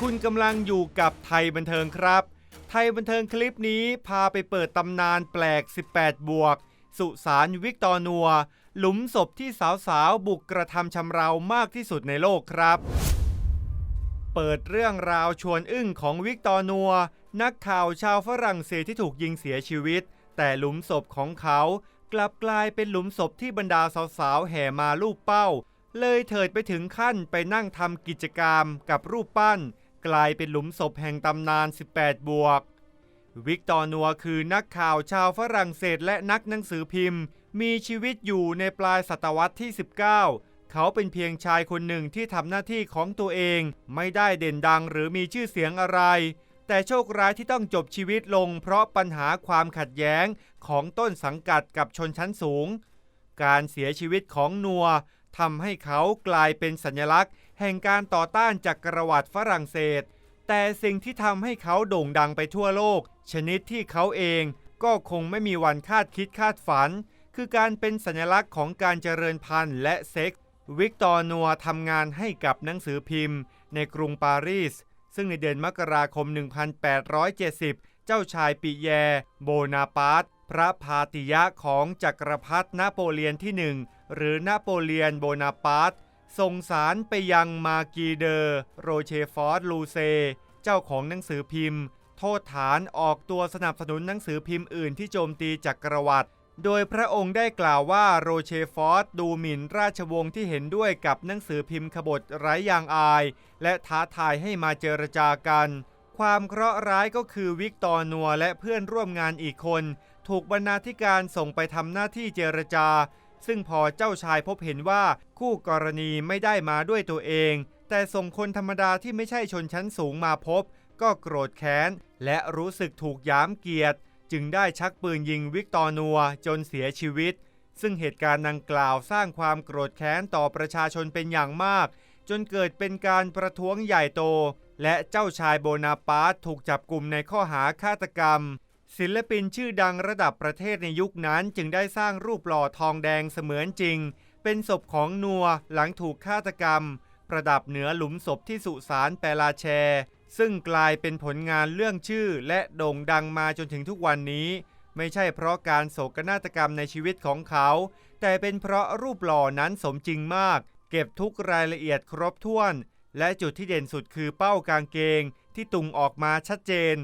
คุณกำลังอยู่กับไทยบันเทิงครับ ไทยบันเทิงคลิปนี้พาไปเปิดตำนานแปลก 18 บวก สุสานวิกตอร์นัว หลุมศพที่สาวๆ บุกกระทำชำเรามากที่สุดในโลกครับ เปิดเรื่องราวชวนอึ้งของวิกตอร์นัว นักข่าวชาวฝรั่งเศสที่ถูกยิงเสียชีวิต แต่หลุมศพของเขากลับกลายเป็นหลุมศพที่บรรดาสาวๆ แห่มาลูบเป้า เลยเถิดไปถึงขั้นไปนั่งทำกิจกรรมกับรูปปั้น กลายเป็นหลุมศพแห่งตำนาน 18 บวก วิกตอร์นัวคือนักข่าวชาวฝรั่งเศสและนักหนังสือพิมพ์ มีชีวิตอยู่ในปลายศตวรรษที่ 19 เขาเป็นเพียงชายคนหนึ่งที่ทำหน้าที่ของตัวเอง ไม่ได้เด่นดังหรือมีชื่อเสียงอะไร แต่โชคร้ายที่ต้องจบชีวิตลง เพราะปัญหาความขัดแย้งของต้นสังกัดกับชนชั้นสูง การเสียชีวิตของนัวทำให้เขากลายเป็นสัญลักษณ์ แห่งการต่อต้านจักรวรรดิฝรั่งเศส แต่สิ่งที่ทำให้เขาโด่งดังไปทั่วโลก ชนิดที่เขาเองก็คงไม่มีวันคาดคิดคาดฝัน คือการเป็นสัญลักษณ์ของการเจริญพันธุ์และเซ็กส์วิกตอร์นัวทำงานให้กับหนังสือพิมพ์ ในกรุงปารีส ซึ่งในเดือนมกราคม 1870 เจ้าชายปิแย โบนาปาร์ตพระพาติยะของจักรพรรดินโปเลียนที่หนึ่งหรือนโปเลียนโบนาปาร์ต ส่งสารไปยังมากีเดอร์โรเชฟอร์ดลูเซ เจ้าของหนังสือพิมพ์ โทษฐานออกตัวสนับสนุนหนังสือพิมพ์อื่นที่โจมตีจักรวรรดิโดยพระองค์ได้กล่าวว่าโรเชฟอร์ดดูหมิ่นราชวงศ์ที่เห็นด้วยกับหนังสือพิมพ์ขบฏไร้ยางอาย และท้าทายให้มาเจรจากัน ความเคราะห์ร้ายก็คือวิกตอร์นัวและเพื่อนร่วมงานอีกคน ถูกบรรณาธิการส่งไปทำหน้าที่เจรจา ซึ่งพอเจ้าชายพบเห็นว่าคู่กรณีไม่ได้มาด้วยตัวเอง แต่ส่งคนธรรมดาที่ไม่ใช่ชนชั้นสูงมาพบ ก็โกรธแค้น และรู้สึกถูกย้ำเกียรติ จึงได้ชักปืนยิงวิกตอร์นัวจนเสียชีวิต ซึ่งเหตุการณ์ดังกล่าวสร้างความโกรธแค้นต่อประชาชนเป็นอย่างมาก จนเกิดเป็นการประท้วงใหญ่โต และเจ้าชายโบนาปาร์ตถูกจับกลุ่มในข้อหาฆาตกรรม ศิลปินชื่อดังระดับประเทศในยุคนั้นจึงได้สร้างรูปหล่อทองแดงเสมือนจริง เป็นศพของนัวหลังถูกฆาตกรรม ประดับเหนือหลุมศพที่สุสานแปลาแช ซึ่งกลายเป็นผลงานเรื่องชื่อและโด่งดังมาจนถึงทุกวันนี้ ไม่ใช่เพราะการโศกนาฏกรรมในชีวิตของเขา แต่เป็นเพราะรูปหล่อนั้นสมจริงมาก เก็บทุกรายละเอียดครบถ้วน และจุดที่เด่นสุดคือเป้ากางเกงที่ตุงออกมาชัดเจน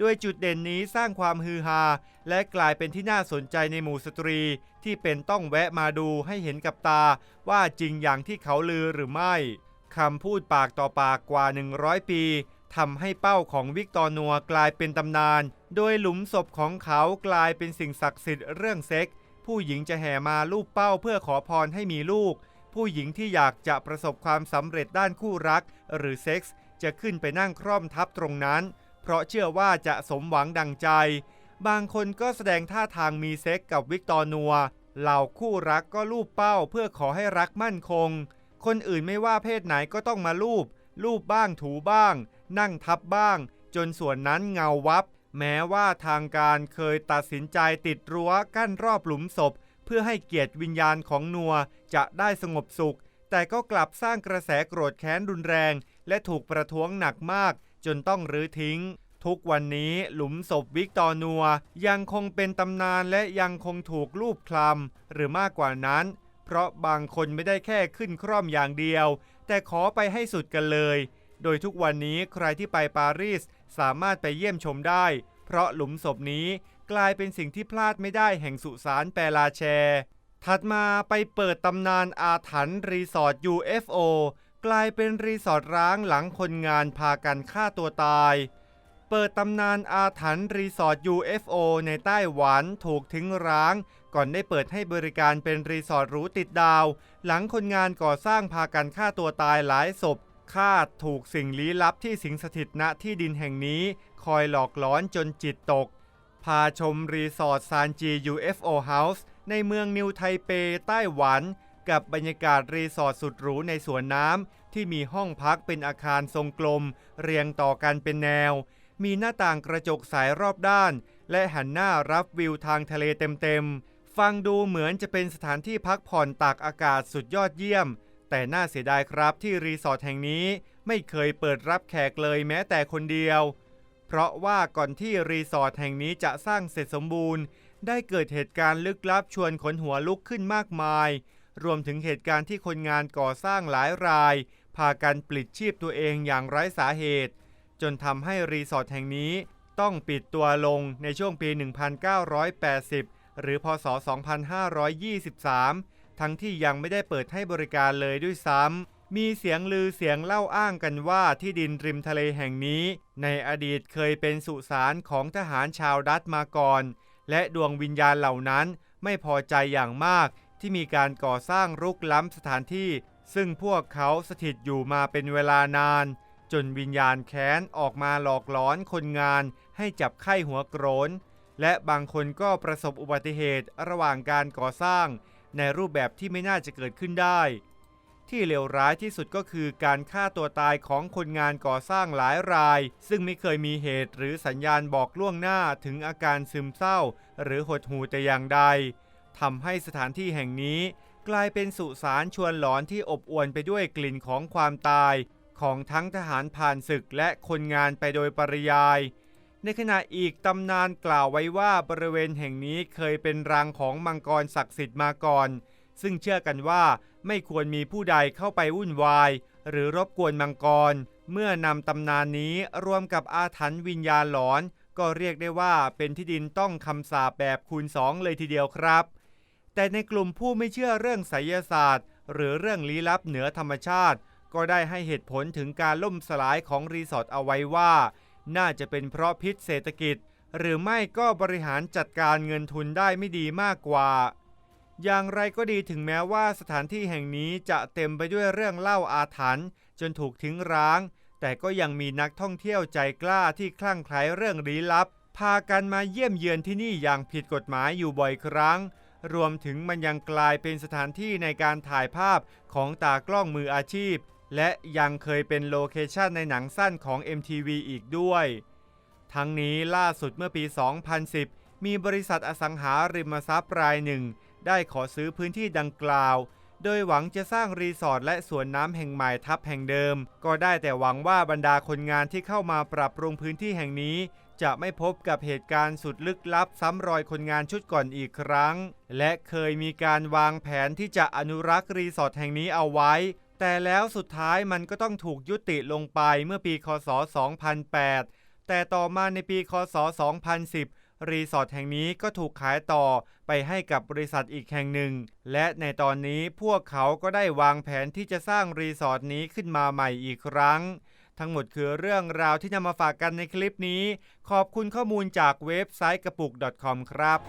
ด้วยจุดเด่นนี้สร้างความฮือฮา และกลายเป็นที่น่าสนใจในหมู่สตรี ที่เป็นต้องแวะมาดูให้เห็นกับตา ว่าจริงอย่างที่เขาลือหรือไม่คำพูดปากต่อปากกว่า 100 ปีทำให้เป้าของวิกตอร์นัวกลายเป็นตำนาน โดยหลุมศพของเขากลายเป็นสิ่งศักดิ์สิทธิ์เรื่องเซ็กส์ผู้หญิงจะแห่มาลูบเป้าเพื่อขอพรให้มีลูก ผู้หญิงที่อยากจะประสบความสำเร็จด้านคู่รัก หรือเซ็กส์จะขึ้นไปนั่งคร่อมทับตรงนั้น เพราะเชื่อว่าจะสมหวังดังใจ บางคนก็แสดงท่าทางมีเซ็กกับวิกตอร์นัว เหล่าคู่รักก็ลูบเป้าเพื่อขอให้รักมั่นคง คนอื่นไม่ว่าเพศไหนก็ต้องมาลูบ ลูบบ้างถูบ้าง นั่งทับบ้าง จนส่วนนั้นเงาวับ แม้ว่าทางการเคยตัดสินใจติดรั้วกั้นรอบหลุมศพ เพื่อให้เกียรติวิญญาณของนัวจะได้สงบสุข แต่ก็กลับสร้างกระแสโกรธแค้นรุนแรง และถูกประท้วงหนักมาก จนต้องรื้อทิ้ง ทุกวันนี้หลุมศพวิกตอร์นัว ยังคงเป็นตำนานและยังคงถูกลูบคลำหรือมากกว่านั้น เพราะบางคนไม่ได้แค่ขึ้นคร่อมอย่างเดียว แต่ขอไปให้สุดกันเลย โดยทุกวันนี้ใครที่ไปปารีสสามารถไปเยี่ยมชมได้ เพราะหลุมศพนี้กลายเป็นสิ่งที่พลาดไม่ได้แห่งสุสานแปลาแชถัดมาไปเปิดตำนานอาถรรพ์รีสอร์ท UFO กลายเป็นรีสอร์ทร้างหลังคนงานพากันฆ่าตัวตาย เปิดตำนานอาถรรพ์รีสอร์ท UFO ในไต้หวันถูกทิ้งร้าง ก่อนได้เปิดให้บริการเป็นรีสอร์ทหรูติดดาว หลังคนงานก่อสร้างพากันฆ่าตัวตายหลายศพคาดถูกสิ่งลี้ลับที่สิงสถิตณที่ดินแห่งนี้ คอยหลอกล้อนจนจิตตก พาชมรีสอร์ทซานจี UFO House ในเมืองนิวไทเปไต้หวัน กับบรรยากาศรีสอร์ทสุดหรูในสวนน้ำที่มีห้องพักเป็นอาคารทรงกลม เรียงต่อกันเป็นแนว มีหน้าต่างกระจกใสรอบด้าน และหันหน้ารับวิวทางทะเลเต็มๆ ฟังดูเหมือนจะเป็นสถานที่พักผ่อนตากอากาศสุดยอดเยี่ยม แต่น่าเสียดายครับที่รีสอร์ทแห่งนี้ไม่เคยเปิดรับแขกเลยแม้แต่คนเดียว เพราะว่าก่อนที่รีสอร์ทแห่งนี้จะสร้างเสร็จสมบูรณ์ ได้เกิดเหตุการณ์ลึกลับชวนขนหัวลุกขึ้นมากมาย รวมถึงเหตุการณ์ที่คนงานก่อสร้างหลายราย พากันปลิดชีพตัวเองอย่างไร้สาเหตุ จนทำให้รีสอร์ทแห่งนี้ต้องปิดตัวลงในช่วงปี 1980 หรือพศ 2523 ทั้งที่ยังไม่ได้เปิดให้บริการเลยด้วยซ้ำมีเสียงลือเสียงเล่าอ้างกันว่าที่ดินริมทะเลแห่งนี้ ในอดีตเคยเป็นสุสานของทหารชาวดัตมาก่อน และดวงวิญญาณเหล่านั้นไม่พอใจอย่างมาก ที่มีการก่อสร้างรุกล้ำสถานที่ ซึ่งพวกเขาสถิตอยู่มาเป็นเวลานาน จนวิญญาณแค้นออกมาหลอกหลอนคนงาน ให้จับไข้หัวโกรน และบางคนก็ประสบอุบัติเหตุระหว่างการก่อสร้าง ในรูปแบบที่ไม่น่าจะเกิดขึ้นได้ ที่เลวร้ายที่สุดก็คือการฆ่าตัวตายของคนงานก่อสร้างหลายราย ซึ่งไม่เคยมีเหตุหรือสัญญาณบอกล่วงหน้าถึงอาการซึมเศร้า หรือหดหู่แต่อย่างใด ทำให้สถานที่แห่งนี้กลายเป็นสุสานชวนหลอนที่อบอวลไปด้วยกลิ่นของความตายของทั้งทหารผ่านศึกและคนงานไปโดยปริยาย ในขณะอีกตำนานกล่าวไว้ว่าบริเวณแห่งนี้เคยเป็นรังของมังกรศักดิ์สิทธิ์มาก่อน ซึ่งเชื่อกันว่าไม่ควรมีผู้ใดเข้าไปวุ่นวาย หรือรบกวนมังกร เมื่อนำตำนานนี้รวมกับอาถรรพ์วิญญาณหลอน ก็เรียกได้ว่าเป็นที่ดินต้องคำสาปแบบคูณสองเลยทีเดียวครับ แต่ในกลุ่มผู้ไม่เชื่อเรื่องไสยศาสตร์ หรือเรื่องลี้ลับเหนือธรรมชาติ ก็ได้ให้เหตุผลถึงการล่มสลายของรีสอร์ทเอาไว้ว่า น่าจะเป็นเพราะพิษเศรษฐกิจ หรือไม่ก็บริหารจัดการเงินทุนได้ไม่ดีมากกว่า อย่างไรก็ดีถึงแม้ว่าสถานที่แห่งนี้จะเต็มไปด้วยเรื่องเล่าอาถรรพ์จนถูกทิ้งร้าง แต่ก็ยังมีนักท่องเที่ยวใจกล้าที่คลั่งไคล้เรื่องลี้ลับ พากันมาเยี่ยมเยือนที่นี่อย่างผิดกฎหมายอยู่บ่อยครั้ง รวมถึงมันยังกลายเป็นสถานที่ในการถ่ายภาพของตากล้องมืออาชีพ และยังเคยเป็นโลเคชันในหนังสั้นของ MTV อีกด้วย ทั้งนี้ล่าสุดเมื่อปี 2010 มีบริษัทอสังหาริมทรัพย์รายหนึ่ง ได้ขอซื้อพื้นที่ดังกล่าว โดยหวังจะสร้างรีสอร์ทและสวนน้ำแห่งใหม่ทับแห่งเดิม ก็ได้แต่หวังว่าบรรดาคนงานที่เข้ามาปรับปรุงพื้นที่แห่งนี้ จะไม่พบกับเหตุการณ์สุดลึกลับซ้ำรอยคนงานชุดก่อนอีกครั้ง และเคยมีการวางแผนที่จะอนุรักษ์รีสอร์ทแห่งนี้เอาไว้ แต่แล้วสุดท้ายมันก็ต้องถูกยุติลงไปเมื่อปีคศ 2008 แต่ต่อมาในปีคศ 2010 รีสอร์ทแห่งนี้ก็ถูกขายต่อไปให้กับบริษัทอีกแห่งหนึ่ง และในตอนนี้พวกเขาก็ได้วางแผนที่จะสร้างรีสอร์ทนี้ขึ้นมาใหม่อีกครั้ง ทั้งหมดคือเรื่องราวที่นำมาฝากกันในคลิปนี้ ขอบคุณข้อมูลจากเว็บไซต์กระปุก .com ครับ